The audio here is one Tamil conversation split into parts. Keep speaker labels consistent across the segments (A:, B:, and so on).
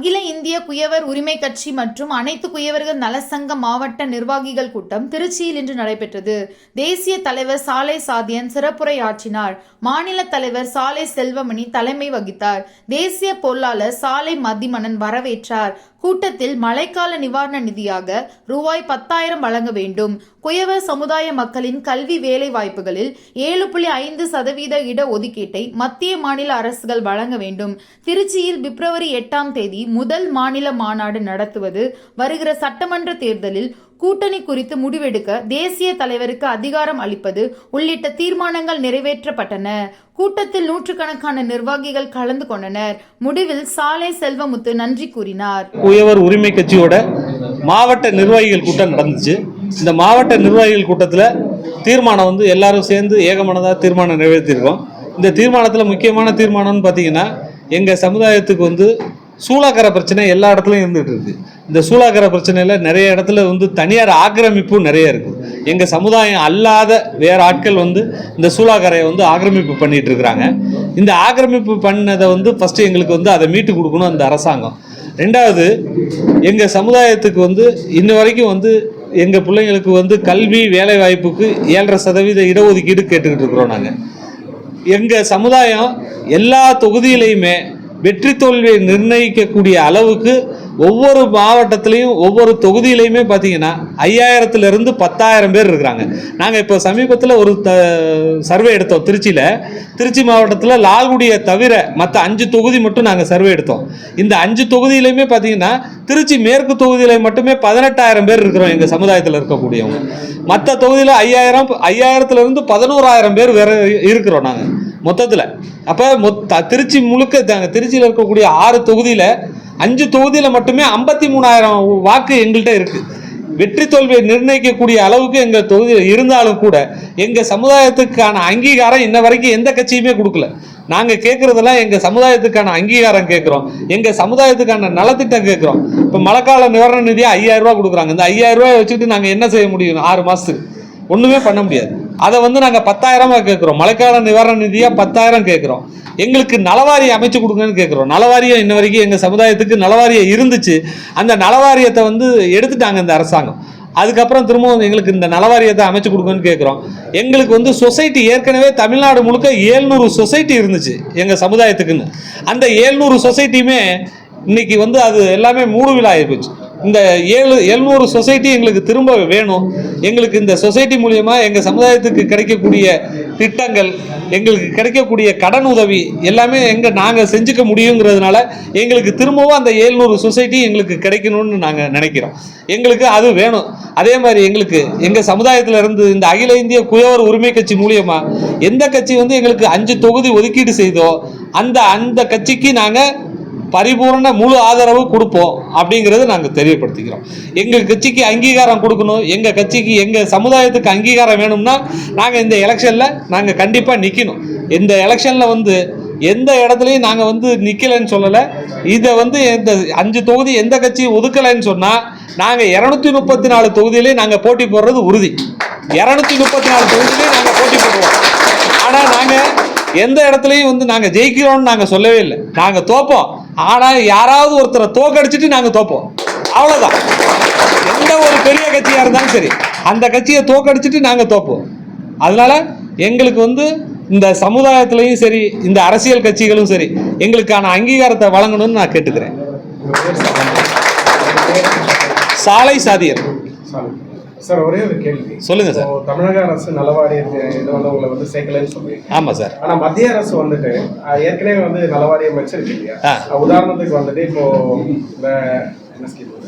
A: அகில இந்திய குயவர் உரிமை கட்சி மற்றும் அனைத்து குயவர்கள் நலசங்க மாவட்ட நிர்வாகிகள் கூட்டம் திருச்சியில் இன்று நடைபெற்றது. தேசிய தலைவர் சாலை சாதியன் சிறப்புரையாற்றினார். மாநில தலைவர் சாலை செல்வமணி தலைமை வகித்தார். தேசிய பொருளாளர் சாலை மதிமணன் வரவேற்றார். கூட்டத்தில் மழைக்கால நிவாரண நிதியாக ரூபாய் பத்தாயிரம் வழங்க வேண்டும். குயவர் சமுதாய மக்களின் கல்வி வேலை வாய்ப்புகளில் ஏழு புள்ளி ஐந்து சதவீத இட ஒதுக்கீட்டை மத்திய மாநில அரசுகள் வழங்க வேண்டும். திருச்சியில் பிப்ரவரி எட்டாம் தேதி முதல் மாநில மாநாடு நடத்துவது வருகிற சட்டமன்ற தேர்தலில் கூட்டணி குறித்து முடிவெடுக்க தேசிய தலைவருக்கு அதிகாரம் அளிப்பது உள்ளிட்ட தீர்மானங்கள் நிறைவேற்றப்பட்டன. கூட்டத்தில் நூற்றுக்கணக்கான நிர்வாகிகள் கலந்து கொண்டனர். முடிவில் சாலை செல்வமுத்து நன்றி கூறினார்.
B: உயவர் உரிமை கட்சியோட மாவட்ட நிர்வாகிகள் கூட்டம் நடந்துச்சு. இந்த மாவட்ட நிர்வாகிகள் கூட்டத்தில் தீர்மானம் வந்து எல்லாரும் சேர்ந்து ஏகமனதாக தீர்மானம் நிறைவேற்றியிருக்கோம் இந்த தீர்மானத்தில் முக்கியமான தீர்மானம்னு பார்த்தீங்கன்னா எங்கள் சமுதாயத்துக்கு வந்து சூளாக்கர பிரச்சனை எல்லா இடத்துலையும் இருந்துகிட்டு இருக்கு. இந்த சூளாக்கர பிரச்சனையில் நிறைய இடத்துல வந்து தனியார் ஆக்கிரமிப்பும் நிறைய இருக்குது எங்கள் சமுதாயம் அல்லாத வேற ஆட்கள் வந்து இந்த சூளாக்கரையை வந்து ஆக்கிரமிப்பு பண்ணிட்டு இருக்கிறாங்க. இந்த ஆக்கிரமிப்பு பண்ணதை வந்து ஃபஸ்ட்டு எங்களுக்கு வந்து அதை மீட்டு கொடுக்கணும் அந்த அரசாங்கம். ரெண்டாவது எங்கள் சமுதாயத்துக்கு வந்து இன்ன வரைக்கும் வந்து எங்கள் பிள்ளைங்களுக்கு வந்து கல்வி வேலை வாய்ப்புக்கு ஏழரை சதவீத இடஒதுக்கீடு கேட்டுக்கிட்டு இருக்கிறோம் நாங்கள் எங்கள் சமுதாயம் எல்லா தொகுதியிலையுமே வெற்றி தோல்வியை நிர்ணயிக்கக்கூடிய அளவுக்கு ஒவ்வொரு மாவட்டத்திலையும் ஒவ்வொரு தொகுதியிலையுமே பார்த்தீங்கன்னா ஐயாயிரத்துலேருந்து பத்தாயிரம் பேர் இருக்கிறாங்க. நாங்கள் இப்போ சமீபத்தில் ஒரு த சர்வே எடுத்தோம் திருச்சியில். திருச்சி மாவட்டத்தில் லால்குடியை தவிர மற்ற அஞ்சு தொகுதி மட்டும் நாங்கள் சர்வே எடுத்தோம். இந்த அஞ்சு தொகுதியிலையுமே பார்த்தீங்கன்னா திருச்சி மேற்கு தொகுதியில் மட்டுமே பதினெட்டாயிரம் பேர் இருக்கிறோம் எங்கள் சமுதாயத்தில் இருக்கக்கூடியவங்க. மற்ற தொகுதியில் ஐயாயிரம் ஐயாயிரத்துலேருந்து பதினோராயிரம் பேர் வேறு இருக்கிறோம் நாங்கள் மொத்தத்தில். அப்போ மொத்த திருச்சி முழுக்க தாங்க திருச்சியில் இருக்கக்கூடிய ஆறு தொகுதியில் அஞ்சு தொகுதியில் மட்டுமே ஐம்பத்தி மூணாயிரம் வாக்கு எங்கள்கிட்ட இருக்குது வெற்றி தோல்வியை நிர்ணயிக்கக்கூடிய அளவுக்கு எங்கள் தொகுதியில் இருந்தாலும் கூட எங்கள் சமுதாயத்துக்கான அங்கீகாரம் இன்ன வரைக்கும் எந்த கட்சியுமே கொடுக்கல. நாங்கள் கேட்குறதெல்லாம் எங்கள் சமுதாயத்துக்கான அங்கீகாரம் கேட்குறோம் எங்கள் சமுதாயத்துக்கான நலத்திட்டம் கேட்குறோம் இப்போ மழைக்கால நிவாரண நிதியாக ஐயாயிரரூபா கொடுக்குறாங்க. இந்த ஐயாயிரம் வச்சுக்கிட்டு நாங்கள் என்ன செய்ய முடியும்? ஆறு மாதத்துக்கு ஒன்றுமே பண்ண முடியாது. அதை வந்து நாங்கள் பத்தாயிரமா கேட்குறோம் மழைக்கால நிவாரண நிதியாக பத்தாயிரம் கேட்குறோம் எங்களுக்கு நலவாரியை அமைச்சு கொடுங்கன்னு கேட்குறோம் நலவாரியம் இன்ன வரைக்கும் எங்கள் சமுதாயத்துக்கு நலவாரியம் இருந்துச்சு. அந்த நலவாரியத்தை வந்து எடுத்துட்டாங்க இந்த அரசாங்கம். அதுக்கப்புறம் திரும்பவும் எங்களுக்கு இந்த நலவாரியத்தை அமைச்சு கொடுங்கன்னு கேட்குறோம் எங்களுக்கு வந்து சொசைட்டி ஏற்கனவே தமிழ்நாடு முழுக்க ஏழ்நூறு சொசைட்டி இருந்துச்சு எங்கள் சமுதாயத்துக்குன்னு. அந்த ஏழ்நூறு சொசைட்டியுமே இன்னைக்கு வந்து அது எல்லாமே மூடுவிழா ஆகிப்போச்சு இந்த ஏழு எழுநூறு சொசைட்டி எங்களுக்கு திரும்ப வேணும். எங்களுக்கு இந்த சொசைட்டி மூலியமா எங்கள் சமுதாயத்துக்கு கிடைக்கக்கூடிய திட்டங்கள் எங்களுக்கு கிடைக்கக்கூடிய கடன் உதவி எல்லாமே எங்கே நாங்கள் செஞ்சுக்க முடியுங்கிறதுனால எங்களுக்கு திரும்பவும் அந்த ஏழ்நூறு சொசைட்டி எங்களுக்கு கிடைக்கணும்னு நாங்கள் நினைக்கிறோம். எங்களுக்கு அது வேணும். அதே மாதிரி எங்களுக்கு எங்கள் சமுதாயத்தில் இருந்து இந்த அகில இந்திய குயவர் உரிமை கட்சி மூலியமாக எந்த கட்சி வந்து எங்களுக்கு அஞ்சு தொகுதி ஒதுக்கீடு செய்தோ அந்த அந்த கட்சிக்கு நாங்கள் பரிபூர்ண முழு ஆதரவு கொடுப்போம் அப்படிங்கிறது நாங்கள் தெரியப்படுத்திக்கிறோம். எங்கள் கட்சிக்கு அங்கீகாரம் கொடுக்கணும். எங்கள் கட்சிக்கு எங்கள் சமுதாயத்துக்கு அங்கீகாரம் வேணும்னா நாங்கள் இந்த எலெக்ஷனில் நாங்கள் கண்டிப்பாக நிற்கணும் இந்த எலெக்ஷனில் வந்து எந்த இடத்துலையும் நாங்கள் வந்து நிற்கலைன்னு சொல்லலை. இதை வந்து இந்த அஞ்சு தொகுதி எந்த கட்சி ஒதுக்கலைன்னு சொன்னால் நாங்கள் இரநூத்தி முப்பத்தி நாலு தொகுதியிலே நாங்கள் போட்டி போடுறது உறுதி. இரநூத்தி முப்பத்தி நாலு தொகுதியிலே நாங்கள் போட்டி போடுவோம். ஆனால் நாங்கள் எந்த இடத்துலையும் வந்து நாங்கள் ஜெயிக்கிறோம்னு நாங்கள் சொல்லவே இல்லை. நாங்கள் தோப்போம். ஆனால் யாராவது ஒருத்தரை தோக்கடிச்சிட்டு நாங்கள் தோப்போம். அவ்வளோதான் எந்த ஒரு பெரிய கட்சியாக இருந்தாலும் சரி அந்த கட்சியை தோக்கடிச்சிட்டு நாங்கள் தோப்போம். அதனால எங்களுக்கு வந்து இந்த சமுதாயத்திலையும் சரி இந்த அரசியல் கட்சிகளும் சரி எங்களுக்கான அங்கீகாரத்தை வழங்கணும்னு நான் கேட்டுக்கிறேன். சாலை சாதியர்.
C: சாரி. ஒரே ஒரு கேள்வி.
B: சொல்லுங்க சார்.
C: தமிழக அரசு நலவாரியத்து இது வந்து உங்களை வந்து சேர்க்கலைன்னு சொல்றீங்க.
B: ஆமாம் சார்.
C: ஆனா மத்திய அரசு வந்துட்டு ஏற்கனவே வந்து நலவாரியம் வச்சிருக்கு இல்லையா? உதாரணத்துக்கு வந்துட்டு இப்போ இந்த என்ன ஸ்கீம்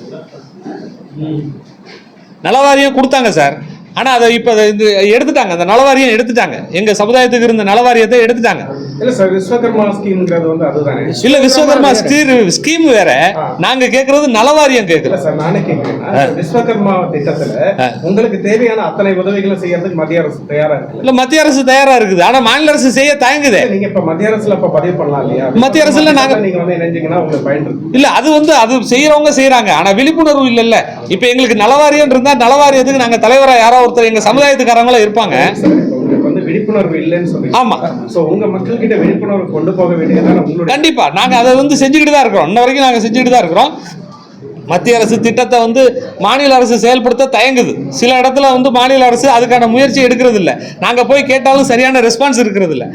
B: நலவாரியம் கொடுத்தாங்க சார். ஆனால் அதை இப்போ இது எடுத்துட்டாங்க. அந்த நலவாரியம் எடுத்துட்டாங்க. எங்கள் சமுதாயத்துக்கு இருந்த நலவாரியத்தை எடுத்துட்டாங்க.
C: இல்ல சார் விஸ்வகர்மா ஸ்கீம்ங்கிறது வந்து அதுதானே?
B: இல்ல விஸ்வகர்மா ஸ்கீம் ஸ்கீம் வேற. நாங்க கேக்குறது நலவாரியம்
C: இல்ல
B: கேக்குறோம்
C: சார் நானே கேட்கிறேன் விஸ்வகர்மா திட்டத்துல. உங்களுக்கு தேவையான அத்தனை உதவிகளும் செய்யறதுக்கு மத்திய அரசு தயாரா இருக்குல்ல
B: இல்ல மத்திய அரசு தயாரா இருக்குது. ஆனா மாநில அரசு செய்ய தயங்குதே.
C: நீங்க இப்ப மத்திய அரசுல இப்ப பதிவு பண்ணலாம் இல்லையா?
B: மத்திய அரசுல நாங்க-
C: நீங்க வந்து இணைஞ்சீங்கன்னா உங்களுக்கு பயன் இருக்கு.
B: இல்ல அது வந்து அது செய்யறவங்க செய்யறாங்க. ஆனா விழிப்புணர்வு இல்லல்ல. இப்ப எங்களுக்கு நலவாரியம் இருந்தா நலவாரியத்துக்கு நாங்க தலைவரா யாரோ ஒருத்தர் எங்க சமுதாயத்துக்காரங்களா இருப்பாங்க.
C: விழிப்புணர்வு இல்லைன்னு சொல்றீங்க
B: ஆமா.
C: சோ உங்க மக்கள் கிட்ட விழிப்புணர்வு கொண்டு போக உங்களுடைய
B: கண்டிப்பா. நாங்க அதை வந்து செஞ்சுக்கிட்டு தான் இருக்கிறோம். இன்ன வரைக்கும் நாங்க செஞ்சுக்கிட்டு தான் இருக்கிறோம். மத்திய அரசு திட்டத்தை வந்து மாநில அரசு செயல்படுத்த தயங்குது. சில இடத்துல வந்து மாநில அரசு அதுக்கான முயற்சி எடுக்கிறது இல்ல நாங்க போய் கேட்டாலும் சரியான ரெஸ்பான்ஸ் இருக்கிறது இல்ல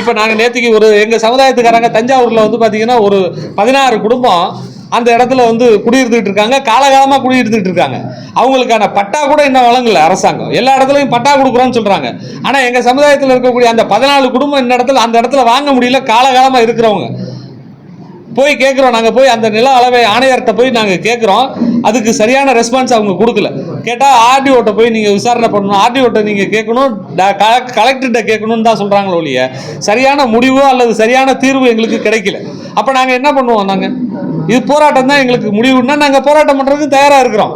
B: இப்போ நாங்க நேத்திக்கு ஒரு எங்க சமுதாயத்துக்காரங்க தஞ்சாவூர்ல வந்து பாத்தீங்கன்னா ஒரு பதினாறு குடும்பம் அந்த இடத்துல வந்து குடியிருந்துட்டு இருக்காங்க. காலகாலமாக குடியிருந்துட்டு இருக்காங்க. அவங்களுக்கான பட்டா கூட இன்னும் வழங்கல அரசாங்கம். எல்லா இடத்துலையும் பட்டா கொடுக்குறோன்னு சொல்கிறாங்க ஆனால் எங்கள் சமுதாயத்தில் இருக்கக்கூடிய அந்த பதினாலு குடும்பம் இந்த இடத்துல அந்த இடத்துல வாங்க முடியல காலகாலமாக இருக்கிறவங்க. போய் கேட்குறோம் நாங்கள் போய் அந்த நில அளவை ஆணையர்கிட்ட போய் நாங்கள் கேட்குறோம் அதுக்கு சரியான ரெஸ்பான்ஸ் அவங்க கொடுக்கல. கேட்டால் ஆர்டிஓட்ட போய் நீங்கள் விசாரணை பண்ணணும். ஆர்டிஓட்ட நீங்கள் கேட்கணும். கலெக்டர்கிட்ட கேட்கணும்னு தான் சொல்கிறாங்களோ ஒழிய சரியான முடிவோ அல்லது சரியான தீர்வு எங்களுக்கு கிடைக்கல. அப்போ நாங்கள் என்ன பண்ணுவோம் நாங்கள் இது போராட்டம் தான் எங்களுக்கு முடிவுன்னா நாங்கள் போராட்டம் பண்ணுறதுக்கு தயாராக இருக்கிறோம்.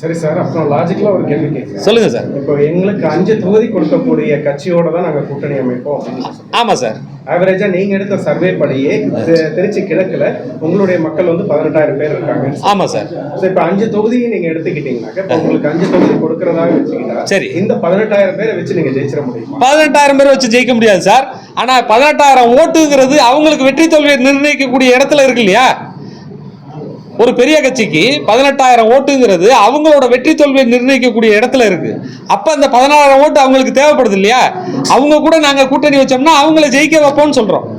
C: சரி சார் அப்புறம் லாஜிக்கலா ஒரு கேள்வி கேட்கிறேன்.
B: சொல்லுங்கள் சார்.
C: இப்போ எங்களுக்கு அஞ்சு தொகுதி கொடுக்கக்கூடிய கட்சியோட தான் நாங்க கூட்டணி அமைப்போம்.
B: ஆமாம் சார்.
C: ஆவரேஜா நீங்க எடுத்த சர்வே படியே திருச்சி கிழக்குல உங்களுடைய மக்கள் வந்து பதினெட்டாயிரம் பேர் இருக்காங்க.
B: ஆமாம் சார்.
C: இப்ப அஞ்சு தொகுதியை நீங்க எடுத்துக்கிட்டீங்கன்னாக்க இப்ப உங்களுக்கு அஞ்சு தொகுதி கொடுக்கறதாக வச்சுக்கிட்டா
B: சரி.
C: இந்த பதினெட்டாயிரம் பேரை வச்சு நீங்க ஜெயிச்சிட முடியுமா?
B: பதினெட்டாயிரம் பேர் வச்சு ஜெயிக்க முடியாது சார். ஆனால் பதினெட்டாயிரம் ஓட்டுங்கிறது அவங்களுக்கு வெற்றி தோல்வியை நிர்ணயிக்கக்கூடிய இடத்துல இருக்கு இல்லையா? ஒரு பெரிய கட்சிக்கு பதினெட்டாயிரம் ஓட்டுங்கிறது அவங்களோட வெற்றி தோல்வியை நிர்ணயிக்கக்கூடிய இடத்துல இருக்கு. அப்ப அந்த பதினாறாயிரம் ஓட்டு அவங்களுக்கு தேவைப்படுது இல்லையா? அவங்க கூட நாங்க கூட்டணி வச்சோம்னா அவங்கள ஜெயிக்க வைப்போம்னு சொல்றோம்.